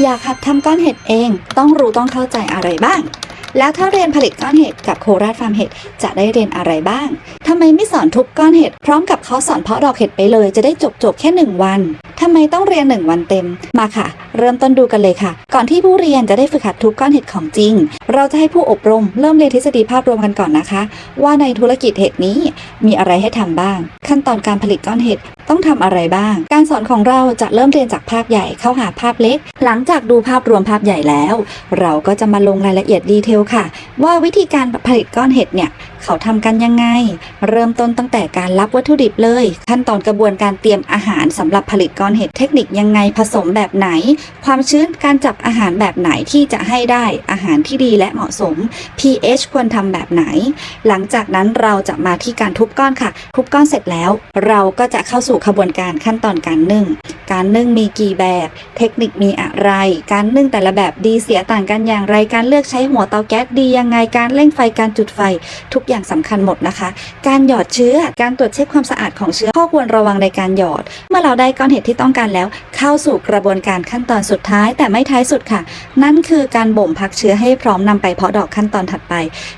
อยากหัดทำก้อนเห็ดเอง ต้องรู้ต้องเข้าใจอะไรบ้าง แล้วถ้าเรียนผลิตก้อนเห็ดกับโคราชฟาร์มเห็ดจะได้เรียนอะไรบ้างทำไมไม่สอนทุกก้อนเห็ดพร้อมกับเขาสอนเพาะดอกเห็ดไปเลยจะได้จบจบแค่หนึ่งวัน ทำไมต้องเรียนหนึ่งวันเต็ม มาค่ะ เริ่มต้นดูกันเลยค่ะ ก่อนที่ผู้เรียนจะได้ฝึกหัดทุกก้อนเห็ดของจริง เราจะให้ผู้อบรมเริ่มเรียนทฤษฎีภาพรวมกันก่อนนะคะ ว่าในธุรกิจเห็ดนี้มีอะไรให้ทำบ้าง ขั้นตอนการผลิตก้อนเห็ดต้องทำอะไรบ้าง การสอนของเราจะเริ่มเรียนจากภาพใหญ่เข้าหาภาพเล็ก หลังจากดูภาพรวมภาพใหญ่แล้ว เราก็จะมาลงรายละเอียดดีเทลค่ะ ว่าวิธีการผลิตก้อนเห็ดเนี่ย เขาทำกันยังไง เริ่มต้นตั้งแต่การรับวัตถุดิบเลย ขั้นตอนกระบวนการเตรียมอาหารสำหรับผลิตก้อนเห็ดเทคนิคยังไงผสมแบบไหน ความชื้นการจับอาหารแบบไหนที่จะให้ได้อาหารที่ดีและเหมาะสม pH ควรทำแบบไหน หลังจากนั้นเราจะมาที่การทุบก้อนค่ะ ทุบก้อนเสร็จแล้ว เราก็จะเข้าสู่ขบวนการขั้นตอนการนึ่ง การนึ่งมีกี่แบบ เทคนิคมีอะไร การนึ่งแต่ละแบบดีเสียต่างกันอย่างไร การเลือกใช้หัวเตาแก๊สดียังไง การเร่งไฟ การจุดไฟ ทุกอย่างสำคัญหมดนะคะ การหยอดเชื้อ การตรวจเช็คความสะอาดของเชื้อ ข้อควรระวังในการหยอด เมื่อเราได้ก้อนเห็ดที่ต้องการแล้ว เข้าสู่กระบวนการขั้นตอนสุดท้าย แต่ไม่ท้ายสุดค่ะ นั่นคือการบ่มพักเชื้อให้พร้อมนำไปเพาะดอกขั้นตอนถัดไป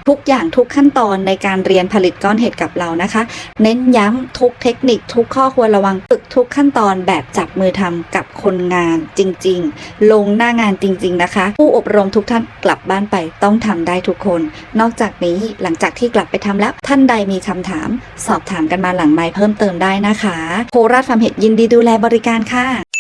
ทุกอย่างทุกขั้นตอนในการเรียนผลิตก้อนเห็ดกับเรานะคะ เน้นย้ำทุกเทคนิคทุกข้อควรระวังฝึกทุกขั้นตอนแบบจับมือทำกับคนงานจริง ๆ ลงหน้างานจริง ๆ นะคะ ผู้อบรมทุกท่านกลับบ้านไปต้องทำได้ทุกคน นอกจากนี้หลังจากที่กลับไปทำแล้วท่านใดมีคำถาม สอบถามกันมาหลังไมค์เพิ่มเติมได้นะคะโคราชฟาร์มเห็ดยินดีดูแลบริการค่ะ